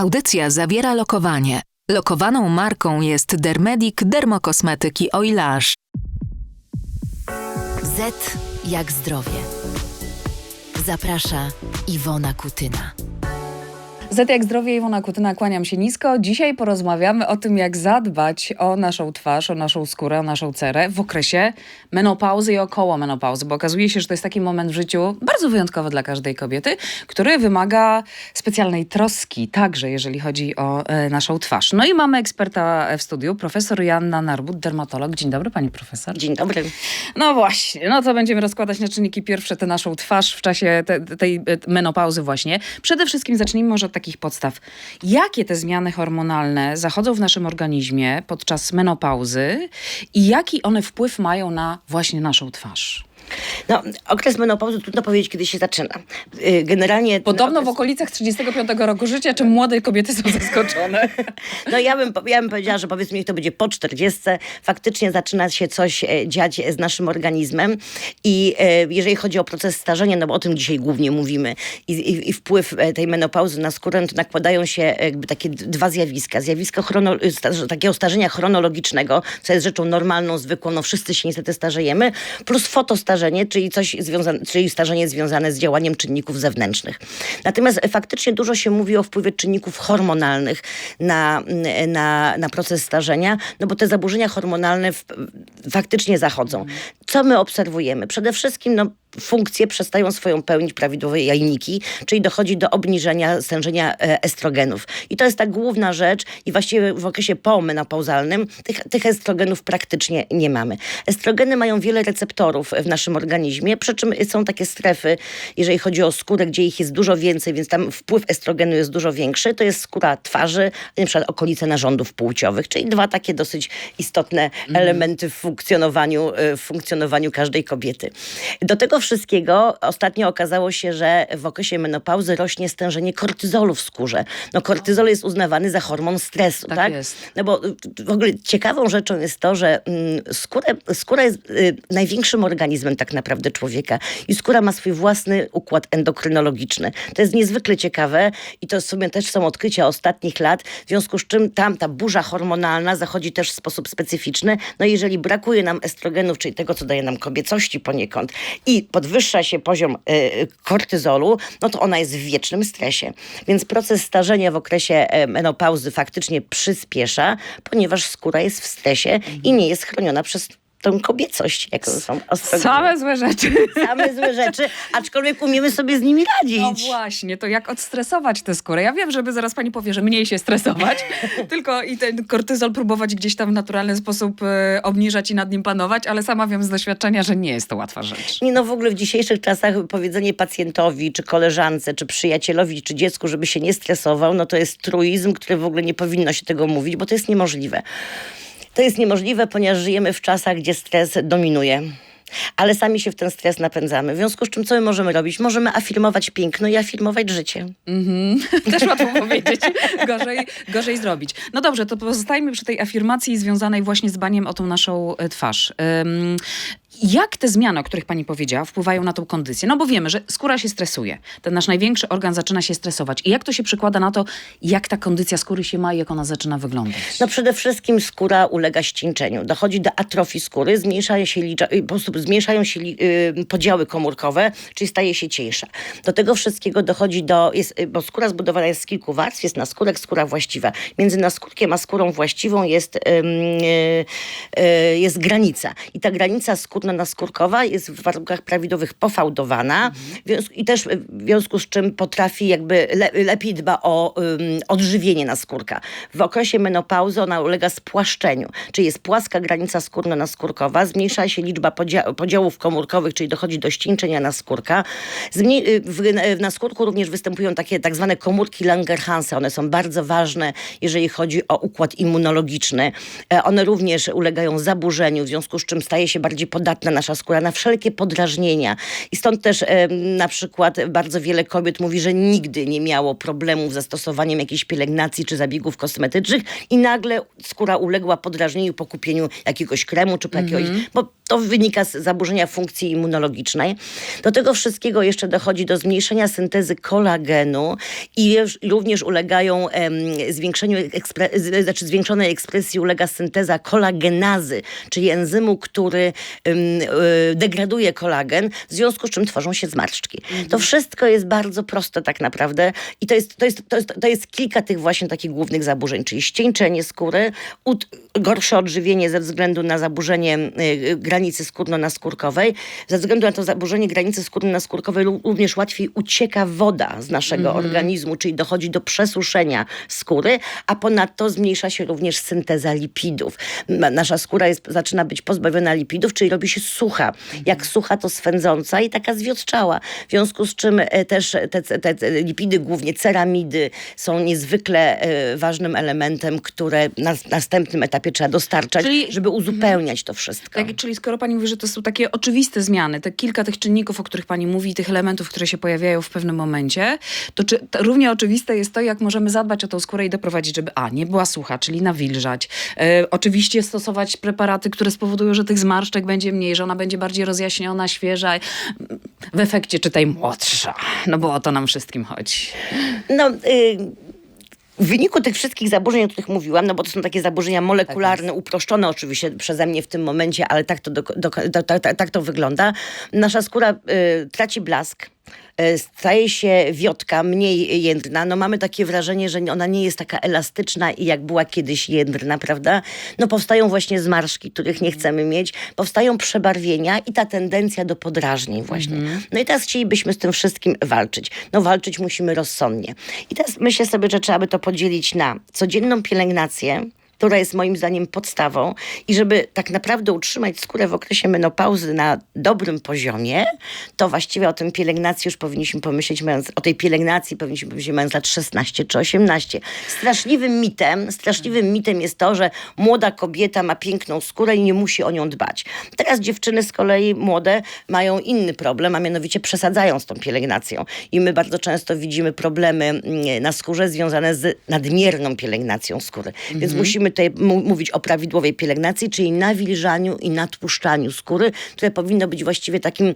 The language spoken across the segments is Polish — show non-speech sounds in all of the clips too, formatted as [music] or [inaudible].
Audycja zawiera lokowanie. Lokowaną marką jest Dermedic Dermokosmetyki Oilage. Z jak zdrowie. Zaprasza Iwona Kutyna. Z jak zdrowie Iwona Kutyna, kłaniam się nisko. Dzisiaj porozmawiamy o tym, jak zadbać o naszą twarz, o naszą skórę, o naszą cerę w okresie menopauzy i około menopauzy, bo okazuje się, że to jest taki moment w życiu bardzo wyjątkowy dla każdej kobiety, który wymaga specjalnej troski, także jeżeli chodzi o e, naszą twarz. No i mamy eksperta w studiu, profesor Joanna Narbut, dermatolog. Dzień dobry pani profesor. Dzień dobry. No właśnie, no to będziemy rozkładać na czynniki pierwsze tę naszą twarz w czasie te, tej e, menopauzy właśnie. Przede wszystkim zacznijmy może od takich podstaw. Jakie te zmiany hormonalne zachodzą w naszym organizmie podczas menopauzy i jaki one wpływ mają na właśnie naszą twarz? No, okres menopauzy trudno powiedzieć, kiedy się zaczyna. Y, Generalnie... Podobno w okres- okolicach 35 roku życia, czy młode kobiety są zaskoczone? [laughs] No ja bym, ja bym powiedziała, że powiedzmy niech to będzie po 40. Faktycznie zaczyna się coś e, dziać z naszym organizmem i e, jeżeli chodzi o proces starzenia, no bo o tym dzisiaj głównie mówimy i, i, i wpływ e, tej menopauzy na skórę, to nakładają się jakby takie dwa zjawiska. Zjawisko chrono, takiego starzenia chronologicznego, co jest rzeczą normalną, zwykłą, no wszyscy się niestety starzejemy, plus fotostarzenie, czyli coś związane, czyli starzenie związane z działaniem czynników zewnętrznych. Natomiast faktycznie dużo się mówi o wpływie czynników hormonalnych na, na, na proces starzenia, no bo te zaburzenia hormonalne w, faktycznie zachodzą. Co my obserwujemy? Przede wszystkim no, funkcje przestają swoją pełnić prawidłowe jajniki, czyli dochodzi do obniżenia stężenia e, estrogenów. I to jest ta główna rzecz i właściwie w okresie pomenopauzalnym tych, tych estrogenów praktycznie nie mamy. Estrogeny mają wiele receptorów w naszym organizmie, przy czym są takie strefy, jeżeli chodzi o skórę, gdzie ich jest dużo więcej, więc tam wpływ estrogenu jest dużo większy. To jest skóra twarzy, na przykład okolice narządów płciowych, czyli dwa takie dosyć istotne elementy w funkcjonowaniu, e, w funkcjonowaniu każdej kobiety. Do tego wszystkiego ostatnio okazało się, że w okresie menopauzy rośnie stężenie kortyzolu w skórze. No kortyzol jest uznawany za hormon stresu, Tak tak? jest. No bo w ogóle ciekawą rzeczą jest to, że mm, skórę, skóra jest y, największym organizmem tak naprawdę człowieka i skóra ma swój własny układ endokrynologiczny. To jest niezwykle ciekawe i to w sumie też są odkrycia ostatnich lat, w związku z czym tam ta burza hormonalna zachodzi też w sposób specyficzny. No jeżeli brakuje nam estrogenów, czyli tego, co daje nam kobiecości poniekąd i podwyższa się poziom y, kortyzolu, no to ona jest w wiecznym stresie. Więc proces starzenia w okresie e, menopauzy faktycznie przyspiesza, ponieważ skóra jest w stresie i nie jest chroniona przez tą kobiecość, jaką są estrogeny. Same złe rzeczy. [laughs] Same złe rzeczy, aczkolwiek umiemy sobie z nimi radzić. No właśnie, to jak odstresować tę skórę? Ja wiem, żeby zaraz pani powie, że mniej się stresować, [laughs] tylko i ten kortyzol próbować gdzieś tam w naturalny sposób e, obniżać i nad nim panować, ale sama wiem z doświadczenia, że nie jest to łatwa rzecz. Nie, no w ogóle w dzisiejszych czasach powiedzenie pacjentowi, czy koleżance, czy przyjacielowi, czy dziecku, żeby się nie stresował, no to jest truizm, który w ogóle nie powinno się tego mówić, bo to jest niemożliwe. To jest niemożliwe, ponieważ żyjemy w czasach, gdzie stres dominuje. Ale sami się w ten stres napędzamy. W związku z czym co my możemy robić? Możemy afirmować piękno i afirmować życie. [laughs] Też łatwo powiedzieć, gorzej, gorzej zrobić. No dobrze, to pozostajmy przy tej afirmacji związanej właśnie z dbaniem o tą naszą e, twarz. Ym, jak te zmiany, o których pani powiedziała, wpływają na tą kondycję? No bo wiemy, że skóra się stresuje. Ten nasz największy organ zaczyna się stresować. I jak to się przekłada na to, jak ta kondycja skóry się ma i jak ona zaczyna wyglądać? No przede wszystkim skóra ulega ścińczeniu. Dochodzi do atrofii skóry, zmniejsza się licza, y, zmniejszają się li, y, podziały komórkowe, czyli staje się cieńsza. Do tego wszystkiego dochodzi do, jest, y, bo skóra zbudowana jest z kilku warstw, jest naskórek, skóra właściwa. Między naskórkiem a skórą właściwą jest, jest granica. I ta granica skórno-naskórkowa jest w warunkach prawidłowych pofałdowana związku- i też y, w związku z czym potrafi jakby le, lepiej dba o ym, odżywienie naskórka. W okresie menopauzy ona ulega spłaszczeniu, czyli jest płaska granica skórno-naskórkowa, zmniejsza się liczba podzia podziałów komórkowych, czyli dochodzi do ścińczenia naskórka. Zmniej y, w, w naskórku również występują takie tak zwane komórki Langerhansa. One są bardzo ważne, jeżeli chodzi o układ immunologiczny. E, One również ulegają zaburzeniu, w związku z czym staje się bardziej podatna podatna nasza skóra na wszelkie podrażnienia. I stąd też na przykład bardzo wiele kobiet mówi, że nigdy nie miało problemów z zastosowaniem jakiejś pielęgnacji czy zabiegów kosmetycznych i nagle skóra uległa podrażnieniu po kupieniu jakiegoś kremu czy po jakiegoś, bo to wynika z zaburzenia funkcji immunologicznej. Do tego wszystkiego jeszcze dochodzi do zmniejszenia syntezy kolagenu i również ulegają em, zwiększeniu ekspre, znaczy zwiększonej ekspresji ulega synteza kolagenazy, czyli enzymu, który em, degraduje kolagen, w związku z czym tworzą się zmarszczki. To wszystko jest bardzo proste tak naprawdę i to jest, to jest, to jest, to jest kilka tych właśnie takich głównych zaburzeń, czyli ścieńczenie skóry, ut, gorsze odżywienie ze względu na zaburzenie y, granicy skórno-naskórkowej. Ze względu na to zaburzenie granicy skórno-naskórkowej również łatwiej ucieka woda z naszego organizmu, czyli dochodzi do przesuszenia skóry, a ponadto zmniejsza się również synteza lipidów. Nasza skóra jest, zaczyna być pozbawiona lipidów, czyli robi się sucha. Jak sucha, to swędząca i taka zwiotczała. W związku z czym e, też te, te, te lipidy, głównie ceramidy, są niezwykle e, ważnym elementem, które na następnym etapie trzeba dostarczać, Czyli- żeby uzupełniać to wszystko. Tak, czyli skoro pani mówi, że to są takie oczywiste zmiany, te kilka tych czynników, o których pani mówi, tych elementów, które się pojawiają w pewnym momencie, to czy to równie oczywiste jest to, jak możemy zadbać o tą skórę i doprowadzić, żeby a, nie była sucha, czyli nawilżać. E, oczywiście stosować preparaty, które spowodują, że tych zmarszczek będzie mniej, że ona będzie bardziej rozjaśniona, świeża, w efekcie czytaj młodsza. No bo o to nam wszystkim chodzi. No, y, w wyniku tych wszystkich zaburzeń, o których mówiłam, no bo to są takie zaburzenia molekularne, uproszczone oczywiście przeze mnie w tym momencie, ale tak to, do, do, do, tak- tak- tak to wygląda. Nasza skóra y, traci blask. Y, Staje się wiotka, mniej jędrna. No mamy takie wrażenie, że ona nie jest taka elastyczna i jak była kiedyś jędrna, prawda? No powstają właśnie zmarszki, których nie chcemy mieć. Powstają przebarwienia i ta tendencja do podrażnień właśnie. No i teraz chcielibyśmy z tym wszystkim walczyć. No walczyć musimy rozsądnie. I teraz myślę sobie, że trzeba by to podzielić na codzienną pielęgnację, która jest moim zdaniem podstawą i żeby tak naprawdę utrzymać skórę w okresie menopauzy na dobrym poziomie, to właściwie o tym pielęgnacji już powinniśmy pomyśleć, mając, o tej pielęgnacji powinniśmy pomyśleć mając lat 16 czy 18. Straszliwym mitem, straszliwym mitem jest to, że młoda kobieta ma piękną skórę i nie musi o nią dbać. Teraz dziewczyny z kolei młode mają inny problem, a mianowicie przesadzają z tą pielęgnacją. I my bardzo często widzimy problemy mm, na skórze związane z nadmierną pielęgnacją skóry. Więc musimy tutaj mówić o prawidłowej pielęgnacji, czyli nawilżaniu i natłuszczaniu skóry, które powinno być właściwie takim,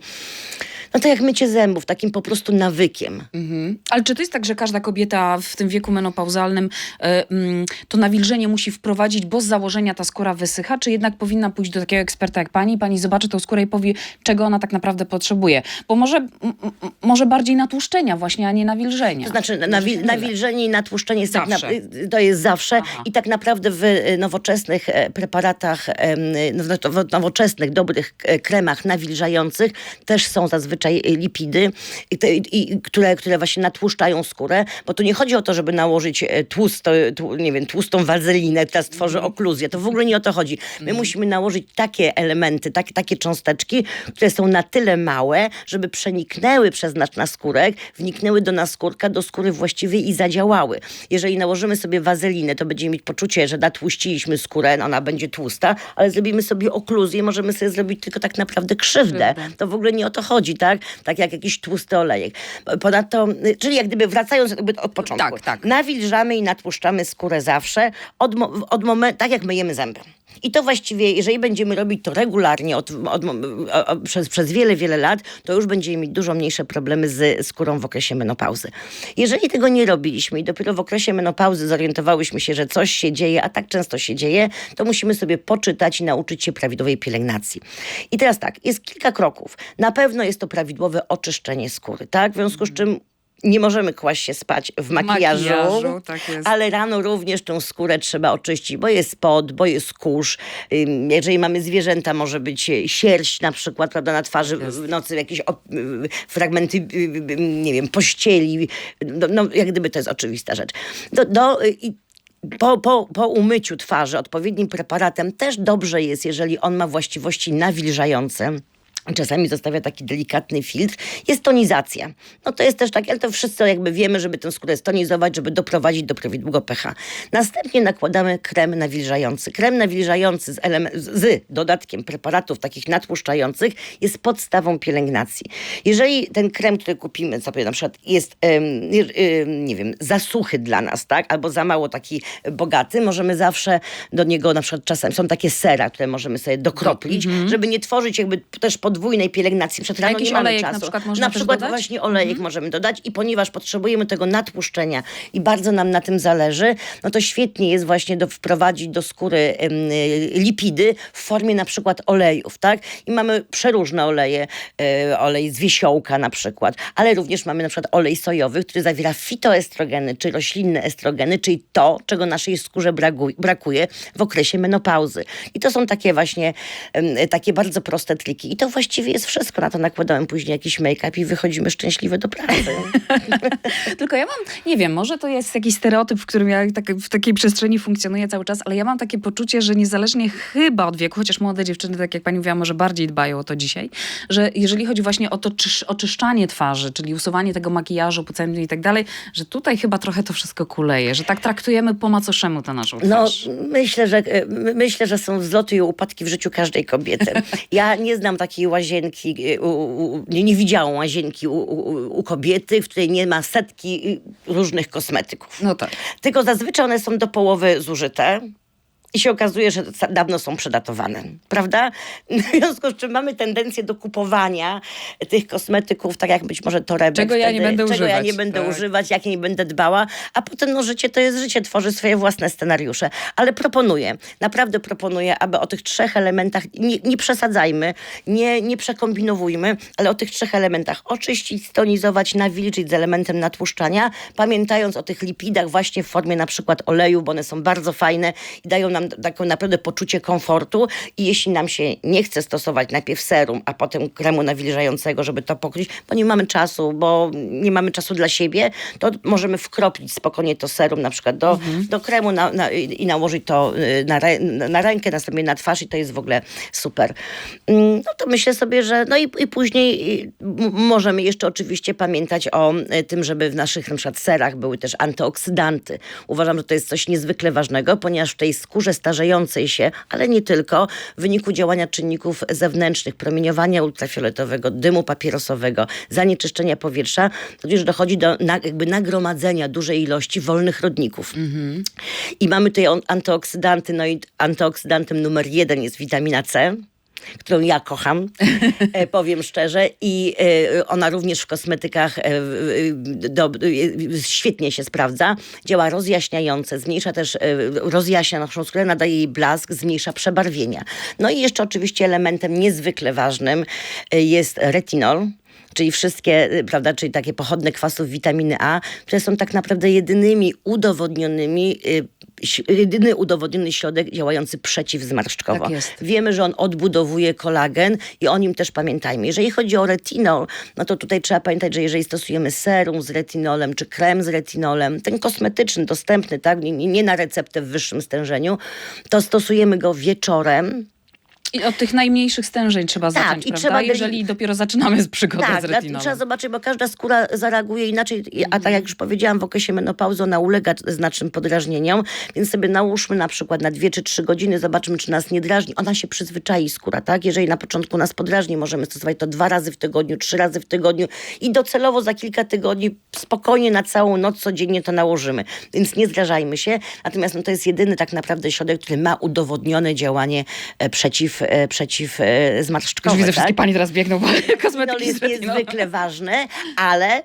no to jak mycie zębów, takim po prostu nawykiem. Mhm. Ale czy to jest tak, że każda kobieta w tym wieku menopauzalnym mm, to nawilżenie musi wprowadzić, bo z założenia ta skóra wysycha, czy jednak powinna pójść do takiego eksperta jak pani, pani zobaczy tą skórę i powie, czego ona tak naprawdę potrzebuje? Bo może, m, m, może bardziej natłuszczenia właśnie, a nie nawilżenia. To znaczy nawi- nawilżenie i natłuszczenie jest tak Zawsze. na, to jest zawsze Aha. i tak naprawdę w e, nowoczesnych e, preparatach, em, no, w w nowoczesnych, dobrych e, kremach nawilżających też są zazwyczaj e, lipidy, i te, i, które, które właśnie natłuszczają skórę, bo tu nie chodzi o to, żeby nałożyć e, tłusto, tłu, nie wiem, tłustą wazelinę, która stworzy okluzję. To w ogóle nie o to chodzi. My musimy nałożyć takie elementy, tak, takie cząsteczki, które są na tyle małe, żeby przeniknęły przez nasz naskórek, wniknęły do naskórka, do skóry właściwej i zadziałały. Jeżeli nałożymy sobie wazelinę, to będziemy mieć poczucie, że natłuściliśmy skórę, ona będzie tłusta, ale zrobimy sobie okluzję, możemy sobie zrobić tylko tak naprawdę krzywdę. To w ogóle nie o to chodzi, tak? Tak jak jakiś tłusty olejek. Ponadto, czyli jak gdyby wracając jakby od początku. Tak, tak. Nawilżamy i natłuszczamy skórę zawsze, od, od momentu, tak jak myjemy zęby. I to właściwie, jeżeli będziemy robić to regularnie od, od, o- o- przez, przez wiele, wiele lat, to już będziemy mieć dużo mniejsze problemy z skórą w okresie menopauzy. Jeżeli tego nie robiliśmy i dopiero w okresie menopauzy zorientowałyśmy się, że coś się dzieje, a tak często się dzieje, to musimy sobie poczytać i nauczyć się prawidłowej pielęgnacji. I teraz tak, jest kilka kroków. Na pewno jest to prawidłowe oczyszczenie skóry, tak? W związku z czym nie możemy kłaść się spać w makijażu, makijażu, tak jest. ale rano również tę skórę trzeba oczyścić, bo jest pot, bo jest kurz. Jeżeli mamy zwierzęta, może być e, sierść na przykład prawda, na twarzy w nocy, jakieś y, fragmenty, y, y, nie wiem, pościeli. No, no, jak gdyby to jest oczywista rzecz. Do, do, po, po, po umyciu twarzy odpowiednim preparatem też dobrze jest, jeżeli on ma właściwości nawilżające Czasami zostawia taki delikatny filtr. Jest tonizacja. No to jest też tak, ale to wszyscy jakby wiemy, żeby tę skórę stonizować, żeby doprowadzić do prawidłowego pH. Następnie nakładamy krem nawilżający. Krem nawilżający z, z dodatkiem preparatów takich natłuszczających jest podstawą pielęgnacji. Jeżeli ten krem, który kupimy sobie na przykład jest, em, em, nie wiem, za suchy dla nas, tak, albo za mało taki bogaty, możemy zawsze do niego na przykład czasem, są takie sera, które możemy sobie dokroplić, żeby nie tworzyć jakby też podwójnej pielęgnacji. Przed rano nie mamy olejek na czasu. przykład można na też przykład dodać? właśnie olejek możemy dodać i ponieważ potrzebujemy tego natłuszczenia i bardzo nam na tym zależy, no to świetnie jest właśnie do, wprowadzić do skóry em, y, lipidy w formie na przykład olejów, tak? I mamy przeróżne oleje, e, olej z wiesiołka na przykład, ale również mamy na przykład olej sojowy, który zawiera fitoestrogeny, czy roślinne estrogeny, czyli to, czego naszej skórze braku, brakuje w okresie menopauzy. I to są takie właśnie em, takie bardzo proste triki. I to właściwie jest wszystko. Na to nakładałem później jakiś make-up i wychodzimy szczęśliwe do pracy. [laughs] Tylko ja mam, nie wiem, może to jest jakiś stereotyp, w którym ja tak, w takiej przestrzeni funkcjonuję cały czas, ale ja mam takie poczucie, że niezależnie chyba od wieku, chociaż młode dziewczyny, tak jak pani mówiła, może bardziej dbają o to dzisiaj, że jeżeli chodzi właśnie o to czysz, oczyszczanie twarzy, czyli usuwanie tego makijażu, pucenty i tak dalej, że tutaj chyba trochę to wszystko kuleje, że tak traktujemy po macoszemu tę naszą No, twarz. myślę, że, my- myślę, że są wzloty i upadki w życiu każdej kobiety. [laughs] Ja nie znam takiej łazienki, e, u, u, nie, nie widziałam łazienki u, u, u kobiety, w której nie ma setki e, różnych kosmetyków. No tak. Tylko zazwyczaj one są do połowy zużyte. I się okazuje, że dawno są przedatowane, prawda? [laughs] W związku z czym mamy tendencję do kupowania tych kosmetyków, tak jak być może torebek. Czego ja nie będę czego ja używać, nie będę tak. używać, jak nie będę dbała, a potem no życie to jest życie, tworzy swoje własne scenariusze. Ale proponuję, naprawdę proponuję, aby o tych trzech elementach, nie, nie przesadzajmy, nie, nie przekombinowujmy, ale o tych trzech elementach oczyścić, stonizować, nawilżyć z elementem natłuszczania, pamiętając o tych lipidach właśnie w formie na przykład oleju, bo one są bardzo fajne i dają nam takie naprawdę poczucie komfortu i jeśli nam się nie chce stosować najpierw serum, a potem kremu nawilżającego, żeby to pokryć, bo nie mamy czasu, bo nie mamy czasu dla siebie, to możemy wkropić spokojnie to serum na przykład do, do kremu na, na, i nałożyć to y, na, na rękę, następnie na twarz i to jest w ogóle super. Mm, No to myślę sobie, że no i, i później y, możemy jeszcze oczywiście pamiętać o y, tym, żeby w naszych na przykład serach były też antyoksydanty. Uważam, że to jest coś niezwykle ważnego, ponieważ w tej skórze starzejącej się, ale nie tylko, w wyniku działania czynników zewnętrznych, promieniowania ultrafioletowego, dymu papierosowego, zanieczyszczenia powietrza, również dochodzi do na, jakby nagromadzenia dużej ilości wolnych rodników. I mamy tutaj on- antyoksydanty, no i antyoksydantem numer jeden jest witamina C którą ja kocham, e, powiem szczerze. I e, ona również w kosmetykach e, do, świetnie się sprawdza. Działa rozjaśniające, zmniejsza też, rozjaśnia naszą skórę, nadaje jej blask, zmniejsza przebarwienia. No i jeszcze oczywiście elementem niezwykle ważnym jest retinol czyli wszystkie, y, prawda, czyli takie pochodne kwasów witaminy A, które są tak naprawdę jedynymi udowodnionymi, y, jedyny udowodniony środek działający przeciwzmarszczkowo. Tak jest. Wiemy, że on odbudowuje kolagen i o nim też pamiętajmy. Jeżeli chodzi o retinol, no to tutaj trzeba pamiętać, że jeżeli stosujemy serum z retinolem, czy krem z retinolem, ten kosmetyczny, dostępny, tak, nie, nie na receptę w wyższym stężeniu, to stosujemy go wieczorem, I od tych najmniejszych stężeń trzeba Tak, zacząć, i prawda? trzeba Jeżeli dopiero zaczynamy z przygodą Tak, z dlatego retinolem. trzeba zobaczyć, bo każda skóra zareaguje inaczej, a tak jak już powiedziałam, w okresie menopauzy ona ulega znacznym podrażnieniom, więc sobie nałóżmy na przykład na dwie czy trzy godziny, zobaczymy, czy nas nie drażni. Ona się przyzwyczai skóra, tak? Jeżeli na początku nas podrażni, możemy stosować to dwa razy w tygodniu, trzy razy w tygodniu i docelowo za kilka tygodni spokojnie na całą noc codziennie to nałożymy. Więc nie zdrażajmy się. Natomiast no, to jest jedyny tak naprawdę środek, który ma udowodnione działanie e, przeciw, przeciw e, zmarszczkowe. Już widzę, tak? wszystkie pani teraz biegną Retinol kosmetyki z jest niezwykle ważny, ale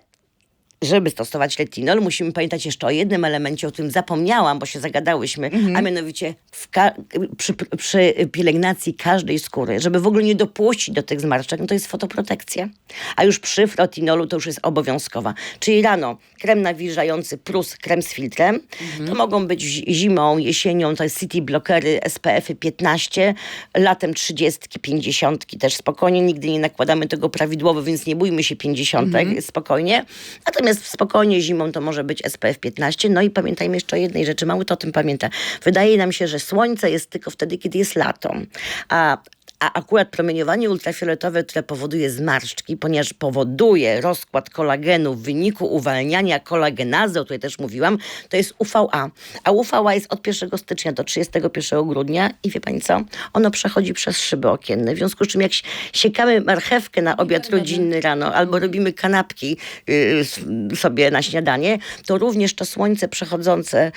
żeby stosować retinol, musimy pamiętać jeszcze o jednym elemencie, o którym zapomniałam, bo się zagadałyśmy, Mhm. a mianowicie przy, przy pielęgnacji każdej skóry, żeby w ogóle nie dopuścić do tych zmarszczek, no to jest fotoprotekcja. A już przy retinolu to już jest obowiązkowa. Czyli rano krem nawilżający plus krem z filtrem. Mhm. To mogą być zi- zimą, jesienią, to jest city blockery SPF-y 15, latem 30, 50 też spokojnie. Nigdy nie nakładamy tego prawidłowo, więc nie bójmy się 50 spokojnie. Natomiast spokojnie zimą to może być SPF 15. No i pamiętajmy jeszcze o jednej rzeczy, mało to o tym pamięta. Wydaje nam się, że słońce jest tylko wtedy, kiedy jest lato. A A akurat promieniowanie ultrafioletowe, które powoduje zmarszczki, ponieważ powoduje rozkład kolagenu w wyniku uwalniania kolagenazy, o której też mówiłam, to jest UVA. A UVA jest od 1 stycznia do 31 grudnia i wie pani co? Ono przechodzi przez szyby okienne. W związku z czym jak siekamy marchewkę na obiad rodzinny rano albo robimy kanapki y, s- sobie na śniadanie, to również to słońce przechodzące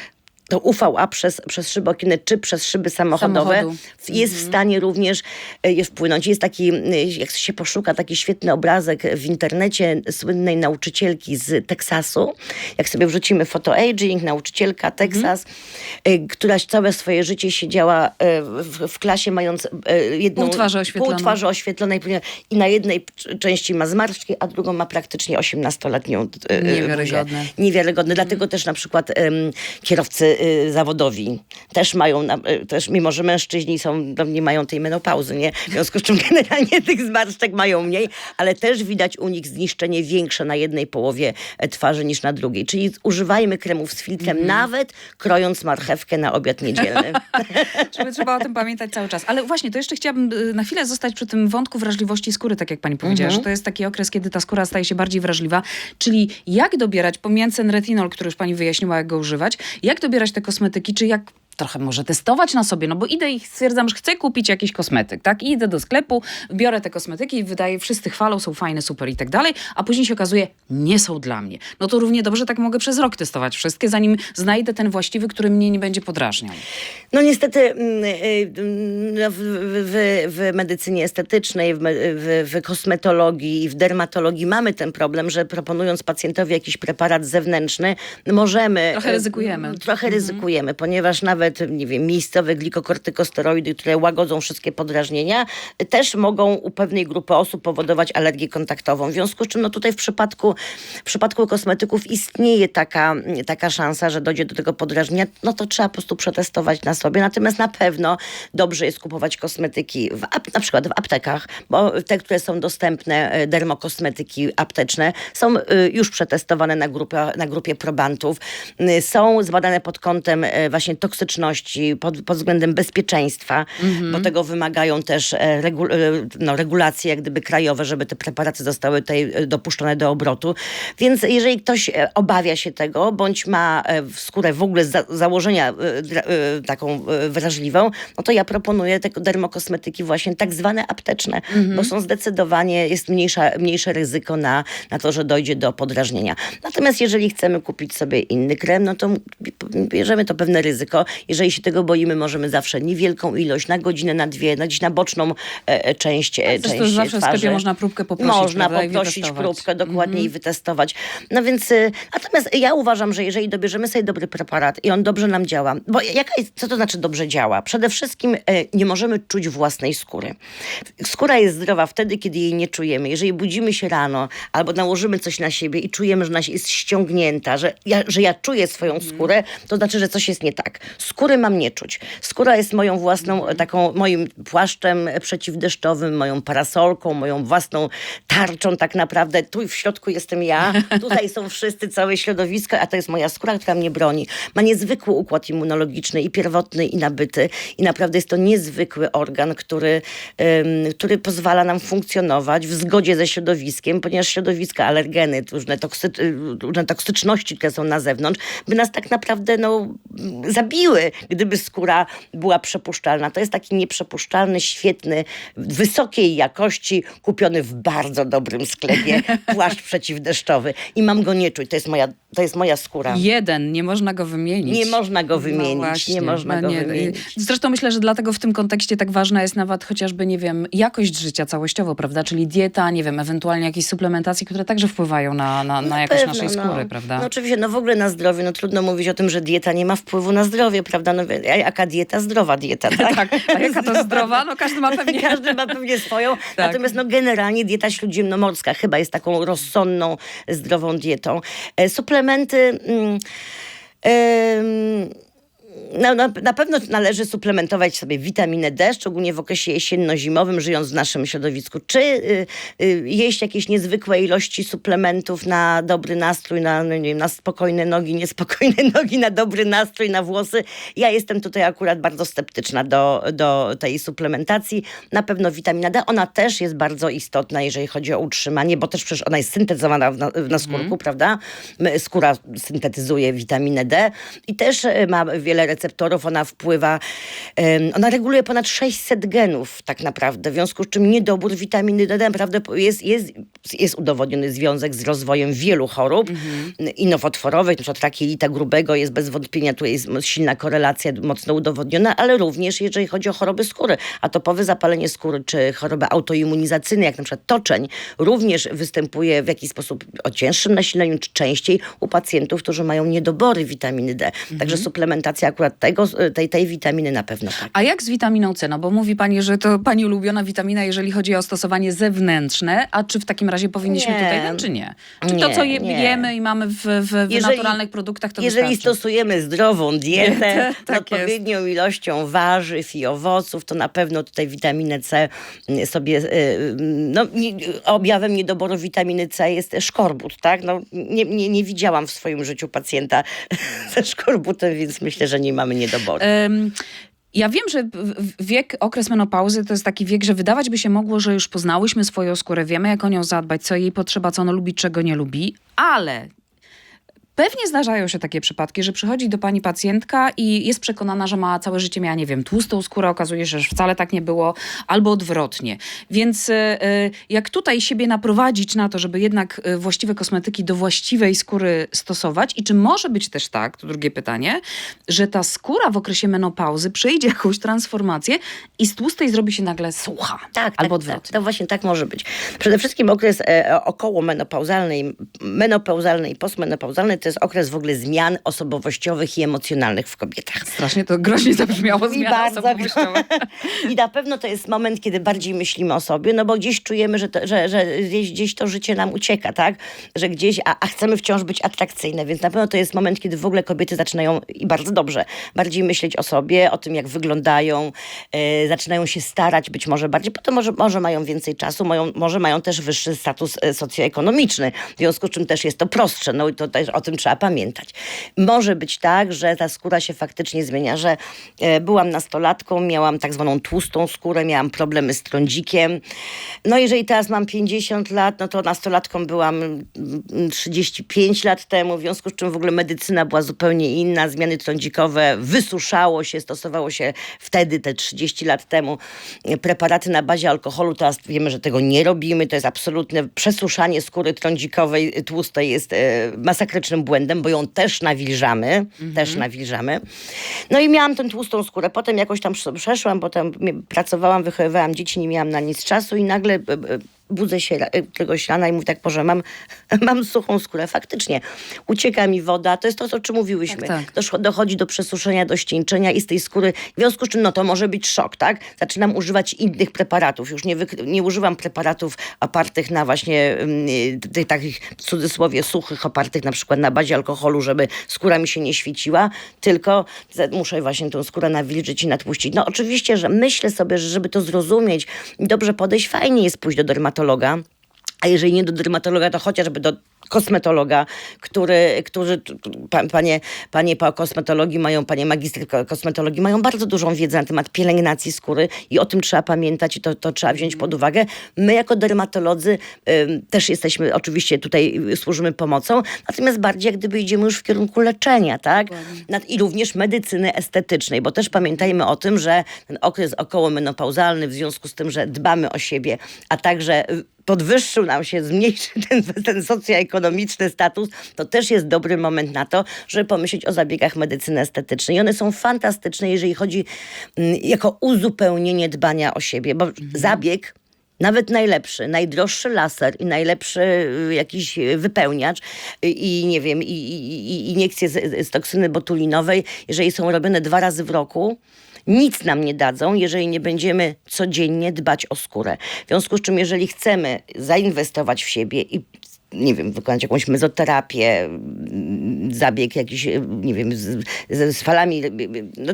to UVA przez, przez szyby okienne czy przez szyby samochodowe Samochodu. jest w stanie również e, je wpłynąć. Jest taki, e, jak się poszuka, taki świetny obrazek w internecie słynnej nauczycielki z Teksasu. Jak sobie wrzucimy photoaging, nauczycielka Teksas, e, która całe swoje życie siedziała w, w klasie mając jedną... Pół twarzy oświetlonej. Pół twarzy oświetlonej i na jednej części ma zmarszczki, a drugą ma praktycznie 18-letnią e, e, Niewiarygodne. buzię niewiarygodny. Dlatego też na przykład em, kierowcy zawodowi też mają, y, też, mimo że mężczyźni są, no, nie mają tej menopauzy, nie? W związku z czym [laughs] generalnie tych zmarszczek mają mniej, ale też widać u nich zniszczenie większe na jednej połowie e, twarzy niż na drugiej. Czyli używajmy kremów z filtrem, nawet krojąc marchewkę na obiad niedzielny. [laughs] [laughs] Trzeba o tym pamiętać cały czas. Ale właśnie, to jeszcze chciałabym y, na chwilę zostać przy tym wątku wrażliwości skóry, tak jak pani powiedziała, Mhm. że to jest taki okres, kiedy ta skóra staje się bardziej wrażliwa. Czyli jak dobierać, ten retinol, który już pani wyjaśniła, jak go używać, jak dobierać te kosmetyki, czy jak trochę może testować na sobie, no bo idę i stwierdzam, że chcę kupić jakiś kosmetyk, tak? I idę do sklepu, biorę te kosmetyki i wydaję, wszyscy chwalą, są fajne, super i tak dalej, a później się okazuje, nie są dla mnie. No to równie dobrze tak mogę przez rok testować wszystkie, zanim znajdę ten właściwy, który mnie nie będzie podrażniał. No niestety mm, y, mm, no, w, w, w medycynie estetycznej, w, w, w kosmetologii i w dermatologii mamy ten problem, że proponując pacjentowi jakiś preparat zewnętrzny, możemy... Trochę y, ryzykujemy. Trochę ryzykujemy, ponieważ nawet, nie wiem, miejscowe glikokortykosteroidy, które łagodzą wszystkie podrażnienia, też mogą u pewnej grupy osób powodować alergię kontaktową. W związku z czym no tutaj w przypadku, w przypadku kosmetyków istnieje taka, taka szansa, że dojdzie do tego podrażnienia, no to trzeba po prostu przetestować na sobie. Natomiast na pewno dobrze jest kupować kosmetyki w, na przykład w aptekach, bo te, które są dostępne, e, dermokosmetyki apteczne, są e, już przetestowane na, grupie, na grupie probantów. Są zbadane pod kątem e, właśnie toksyczności, pod, pod względem bezpieczeństwa, bo tego wymagają też e, regu, e, no, regulacje jak gdyby krajowe, żeby te preparaty zostały tutaj e, dopuszczone do obrotu. Więc jeżeli ktoś obawia się tego, bądź ma w skórę w ogóle z za, założenia taką wrażliwą, no to ja proponuję te dermokosmetyki właśnie tak zwane apteczne, bo są zdecydowanie, jest mniejsza, mniejsze ryzyko na, na to, że dojdzie do podrażnienia. Natomiast jeżeli chcemy kupić sobie inny krem, no to bierzemy to pewne ryzyko. Jeżeli się tego boimy, możemy zawsze niewielką ilość, na godzinę, na dwie, na gdzieś na boczną e, e, część, e, część zawsze w twarzy. sklepie można próbkę poprosić, Można poprosić próbkę dokładnie i wytestować. No więc, y, natomiast ja uważam, że jeżeli dobierzemy sobie dobry preparat i on dobrze nam działa, bo jaka jest, co to znaczy dobrze działa? Przede wszystkim e, nie możemy czuć własnej skóry. Skóra jest zdrowa wtedy, kiedy jej nie czujemy. Jeżeli budzimy się rano albo nałożymy coś na siebie i czujemy, że ona jest ściągnięta, że ja, że ja czuję swoją skórę, to znaczy, że coś jest nie tak. Skóry mam nie czuć. Skóra jest moją własną, e, taką moim płaszczem przeciwdeszczowym, moją parasolką, moją własną tarczą tak naprawdę. Tu w środku jestem ja, tutaj są wszyscy, całe środowisko, a to jest moja skóra, która mnie broni. Ma niezwykły układ immunologiczny i pierwotny i nabyty i naprawdę jest to niezwykły organ, który, który pozwala nam funkcjonować w zgodzie ze środowiskiem, ponieważ środowiska, alergeny, różne, toksy, różne toksyczności, które są na zewnątrz, by nas tak naprawdę no, zabiły, gdyby skóra była przepuszczalna. To jest taki nieprzepuszczalny, świetny, wysokiej jakości, kupiony w bardzo dobrym sklepie [laughs] płaszcz przeciwdeszczowy i mam go nie czuć. To jest moja, to jest moja skóra. Jeden, nie można go wymienić. Nie można go No wymienić, właśnie, nie można no go nie, wymienić. Zresztą myślę, że dlatego w tym kontekście tak ważna jest nawet chociażby, nie wiem, jakość życia całościowo, prawda? Czyli dieta, nie wiem, ewentualnie jakieś suplementacje, które także wpływają na, na, na jakość pewno, naszej skóry, no. prawda? No oczywiście, no w ogóle na zdrowie, no trudno mówić o tym, że dieta nie ma wpływu na zdrowie, prawda? No, jaka dieta? Zdrowa dieta, [laughs] tak? tak, a jaka to zdrowa? No każdy ma [laughs] pewnie... Każdy ma pewnie swoją. [laughs] Tak. Natomiast no, generalnie dieta śródziemnomorska chyba jest taką rozsądną, zdrową dietą. E, suplementy. Mm, No, na, na pewno należy suplementować sobie witaminę D, szczególnie w okresie jesienno-zimowym, żyjąc w naszym środowisku. Czy y, y, jeść jakieś niezwykłe ilości suplementów na dobry nastrój, na, no, nie wiem, na spokojne nogi, niespokojne [laughs] nogi, na dobry nastrój, na włosy. Ja jestem tutaj akurat bardzo sceptyczna do, do tej suplementacji. Na pewno witamina D, ona też jest bardzo istotna, jeżeli chodzi o utrzymanie, bo też przecież ona jest syntetyzowana w, na, w naskórku, prawda? My- Skóra syntetyzuje witaminę D i też e, ma wiele receptorów, ona wpływa, ona reguluje ponad 600 genów tak naprawdę, w związku z czym niedobór witaminy D naprawdę jest, jest, jest udowodniony związek z rozwojem wielu chorób i nowotworowych, na przykład raki jelita grubego jest bez wątpienia, tu jest silna korelacja mocno udowodniona, ale również jeżeli chodzi o choroby skóry, atopowe zapalenie skóry, czy choroby autoimmunizacyjne, jak na przykład toczeń, również występuje w jakiś sposób o cięższym nasileniu, czy częściej u pacjentów, którzy mają niedobory witaminy D. Także suplementacja akurat tego, tej, tej witaminy na pewno tak. A jak z witaminą C? No bo mówi pani, że to pani ulubiona witamina, jeżeli chodzi o stosowanie zewnętrzne. A czy w takim razie powinniśmy Nie. tutaj czy nie? Czy Nie, to, co je, jemy i mamy w, w, w Jeżeli- naturalnych produktach, to Jeżeli wystarczy? stosujemy zdrową dietę Dietę, [laughs] z tak odpowiednią ilością warzyw i owoców, to na pewno tutaj witaminę C mm, sobie, y, no nie, objawem niedoboru witaminy C jest szkorbut, tak? No, nie, nie, nie widziałam w swoim życiu pacjenta [laughs] ze szkorbutem, więc myślę, że nie mamy niedoboru. Em, Ja wiem, że wiek, okres menopauzy to jest taki wiek, że wydawać by się mogło, że już poznałyśmy swoją skórę, wiemy jak o nią zadbać, co jej potrzeba, co ona lubi, czego nie lubi, ale Pewnie zdarzają się takie przypadki, że przychodzi do pani pacjentka i jest przekonana, że ma całe życie miała, nie wiem, tłustą skórę, okazuje się, że wcale tak nie było, albo odwrotnie. Więc y, y, jak tutaj siebie naprowadzić na to, żeby jednak y, właściwe kosmetyki do właściwej skóry stosować i czy może być też tak, to drugie pytanie, że ta skóra w okresie menopauzy przejdzie [laughs] jakąś transformację i z tłustej zrobi się nagle sucha, Tak, albo tak, odwrotnie. tak, to właśnie tak może być. Przede wszystkim okres e, około menopauzalny, menopauzalny i postmenopauzalny to jest okres w ogóle zmian osobowościowych i emocjonalnych w kobietach. Strasznie to groźnie zabrzmiało, I zmiana bardzo osobowościowa. [laughs] I na pewno to jest moment, kiedy bardziej myślimy o sobie, no bo gdzieś czujemy, że, to, że, że gdzieś, gdzieś to życie nam ucieka, tak? Że gdzieś, a, a chcemy wciąż być atrakcyjne, więc na pewno to jest moment, kiedy w ogóle kobiety zaczynają, i bardzo dobrze, bardziej myśleć o sobie, o tym, jak wyglądają, e, zaczynają się starać być może bardziej, potem może, może mają więcej czasu, mają, może mają też wyższy status e, socjoekonomiczny, w związku z czym też jest to prostsze, no i to też o tym trzeba pamiętać. Może być tak, że ta skóra się faktycznie zmienia, że e, byłam nastolatką, miałam tak zwaną tłustą skórę, miałam problemy z trądzikiem. No jeżeli teraz mam 50 lat, no to nastolatką byłam mm, 35 lat temu, w związku z czym w ogóle medycyna była zupełnie inna, zmiany trądzikowe, wysuszało się, stosowało się wtedy, te 30 lat temu, preparaty na bazie alkoholu, teraz wiemy, że tego nie robimy, to jest absolutne przesuszanie skóry trądzikowej, tłustej jest e, błędem, bo ją też nawilżamy, też nawilżamy. No i miałam tę tłustą skórę, potem jakoś tam sz- przeszłam, potem pracowałam, wychowywałam dzieci, nie miałam na nic czasu i nagle budzę się któregoś rana i mówię tak, Boże, mam, [laughs] mam suchą skórę. Faktycznie, ucieka mi woda, to jest to, o czym mówiłyśmy. Tak, tak. Dochodzi do przesuszenia, do ścieńczenia i z tej skóry, w związku z czym no to może być szok, tak? Zaczynam używać innych preparatów, już nie, nie używam preparatów opartych na właśnie ym, y, tych takich w cudzysłowie suchych, opartych na przykład na bazie alkoholu, żeby skóra mi się nie świeciła, tylko muszę właśnie tą skórę nawilżyć i natłuścić. No oczywiście, że myślę sobie, że żeby to zrozumieć, dobrze podejść, fajnie jest pójść do dermatologa, a jeżeli nie do dermatologa, to chociażby do kosmetologa, który, którzy, pa- panie, panie kosmetologii mają, panie magistry ko- kosmetologii mają bardzo dużą wiedzę na temat pielęgnacji skóry i o tym trzeba pamiętać i to, to trzeba wziąć pod uwagę. My jako dermatolodzy ym, też jesteśmy, oczywiście tutaj y, służymy pomocą, natomiast bardziej jak gdyby idziemy już w kierunku leczenia, tak? I również medycyny estetycznej, bo też pamiętajmy o tym, że ten okres okołomenopauzalny w związku z tym, że dbamy o siebie, a także y, podwyższył nam się, zmniejszył ten, ten socjoekonomiczny status, to też jest dobry moment na to, żeby pomyśleć o zabiegach medycyny estetycznej. I one są fantastyczne, jeżeli chodzi mm, jako uzupełnienie dbania o siebie, bo zabieg nawet najlepszy, najdroższy laser i najlepszy y, jakiś y, wypełniacz y, i nie wiem, i, i, i iniekcje z, z toksyny botulinowej, jeżeli są robione dwa razy w roku, nic nam nie dadzą, jeżeli nie będziemy codziennie dbać o skórę. W związku z czym, jeżeli chcemy zainwestować w siebie i nie wiem, wykonać jakąś mezoterapię, zabieg jakiś, nie wiem, z, z, falami, no,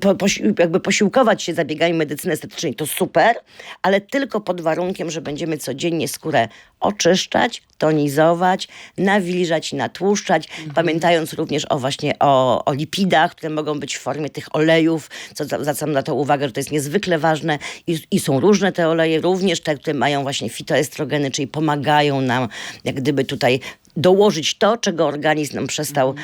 po, posi- jakby posiłkować się zabiegami medycyny estetycznej, to super, ale tylko pod warunkiem, że będziemy codziennie skórę oczyszczać, tonizować, nawilżać i natłuszczać, pamiętając również o właśnie o, o lipidach, które mogą być w formie tych olejów, co zwracam na to uwagę, że to jest niezwykle ważne i, i są różne te oleje, również te, które mają właśnie fitoestrogeny, czyli pomagają nam jak gdyby tutaj dołożyć to, czego organizm nam przestał,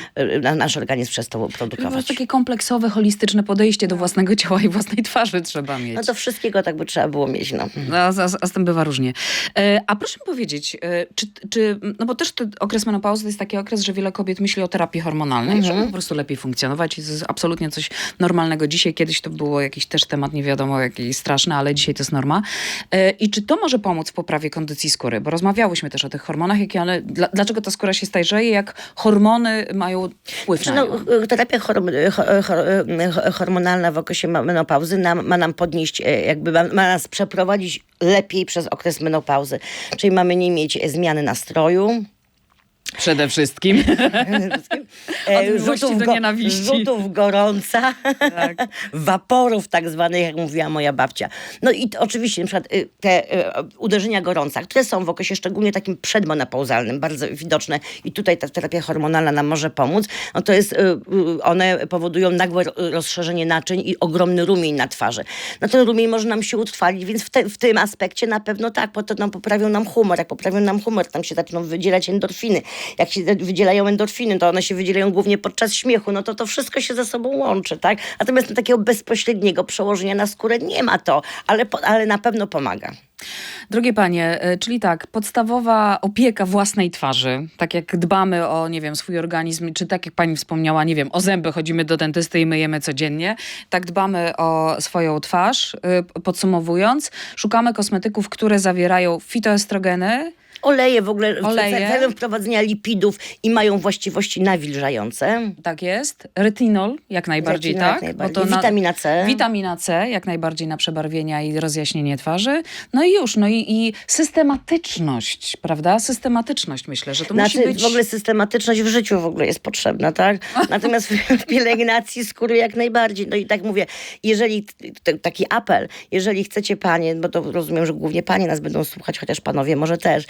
na- nasz organizm przestał produkować. takie kompleksowe, holistyczne podejście do własnego ciała i własnej twarzy trzeba mieć. No to wszystkiego tak by trzeba było mieć, no. No, a, a, a z tym bywa różnie. E, a proszę mi powiedzieć, e, czy, czy, no bo też ten okres menopauzy to jest taki okres, że wiele kobiet myśli o terapii hormonalnej, żeby po prostu lepiej funkcjonować i to jest absolutnie coś normalnego dzisiaj. Kiedyś to było jakiś też temat, nie wiadomo jaki straszny, ale dzisiaj to jest norma. E, I czy to może pomóc w poprawie kondycji skóry? Bo rozmawiałyśmy też o tych hormonach, jakie one, dla, dlaczego ta skóra się starzeje, jak hormony mają wpływ na No, nią. terapia horm, ho- ho- hormonalna w okresie ma- menopauzy nam, ma nam podnieść, jakby ma, ma nas przeprowadzić lepiej przez okres menopauzy. Czyli mamy nie mieć zmiany nastroju, Przede wszystkim. Od miłości do nienawiści. rzutów gorąca, Tak. [laughs] waporów tak zwanych, jak mówiła moja babcia. No i to, oczywiście na przykład y, te y, uderzenia gorąca, które są w okresie szczególnie takim przedmenopauzalnym, bardzo widoczne i tutaj ta terapia hormonalna nam może pomóc, no to jest, y, one powodują nagłe ro- rozszerzenie naczyń i ogromny rumień na twarzy. No ten rumień może nam się utrwalić, więc w, te, w tym aspekcie na pewno tak, bo to nam poprawią nam humor. Jak poprawią nam humor, tam się zaczną wydzielać endorfiny. Jak się wydzielają endorfiny, to one się wydzielają głównie podczas śmiechu, no to to wszystko się ze sobą łączy, tak? Natomiast no, takiego bezpośredniego przełożenia na skórę nie ma to, ale, ale na pewno pomaga. Drogie panie, e, czyli tak, podstawowa opieka własnej twarzy, tak jak dbamy o, nie wiem, swój organizm, czy tak jak pani wspomniała, nie wiem, o zęby chodzimy do dentysty i myjemy codziennie, tak dbamy o swoją twarz. Y, Podsumowując, szukamy kosmetyków, które zawierają fitoestrogeny, Oleje w ogóle Oleje. celem wprowadzenia lipidów i mają właściwości nawilżające. tak jest, retinol, jak najbardziej Retinol jak tak. najbardziej. Witamina C. Witamina C, jak najbardziej na przebarwienia i rozjaśnienie twarzy. No i już, no i, i systematyczność, prawda? Systematyczność myślę, że to Znaczy, musi być... w ogóle systematyczność w życiu w ogóle jest potrzebna, tak? [laughs] Natomiast w, pielęgnacji skóry jak najbardziej. No i tak mówię, jeżeli, taki apel, jeżeli chcecie panie, bo to rozumiem, że głównie panie nas będą słuchać, chociaż panowie może też,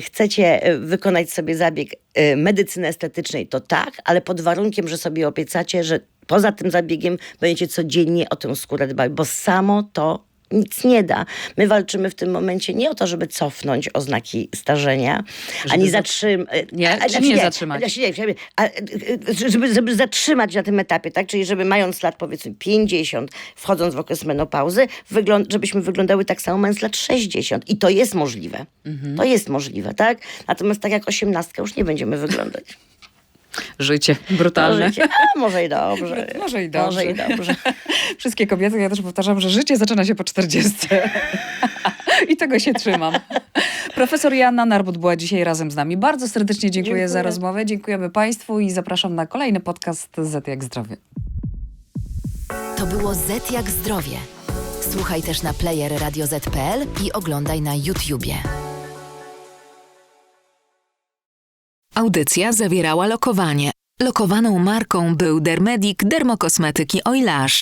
chcecie e, wykonać sobie zabieg e, medycyny estetycznej, to tak, ale pod warunkiem, że sobie obiecacie, że poza tym zabiegiem będziecie codziennie o tę skórę dbać, bo samo to nic nie da. My walczymy w tym momencie nie o to, żeby cofnąć oznaki starzenia, ani za- zatrzymać. Nie, czy nie zatrzymać? Znaczy nie, żeby, a, e, e, żeby, żeby zatrzymać na tym etapie, tak? Czyli żeby mając lat powiedzmy 50, wchodząc w okres menopauzy, wygląd- żebyśmy wyglądały tak samo mając lat 60. I to jest możliwe. Mhm. To jest możliwe, tak? Natomiast tak jak 18 już nie będziemy wyglądać. Życie brutalne. Może, a, [laughs] może i dobrze. Może i dobrze. Może i dobrze. Wszystkie kobiety, ja też powtarzam, że życie zaczyna się po 40. [laughs] I tego się trzymam. Profesor Joanna Narbut była dzisiaj razem z nami. Bardzo serdecznie dziękuję, Dziękuję. za rozmowę. Dziękujemy Państwu i zapraszam na kolejny podcast Z jak zdrowie. To było Z jak zdrowie. Słuchaj też na player Radio Z.pl i oglądaj na YouTubie. Audycja zawierała lokowanie. Lokowaną marką był Dermedic Dermokosmetyki Oilage.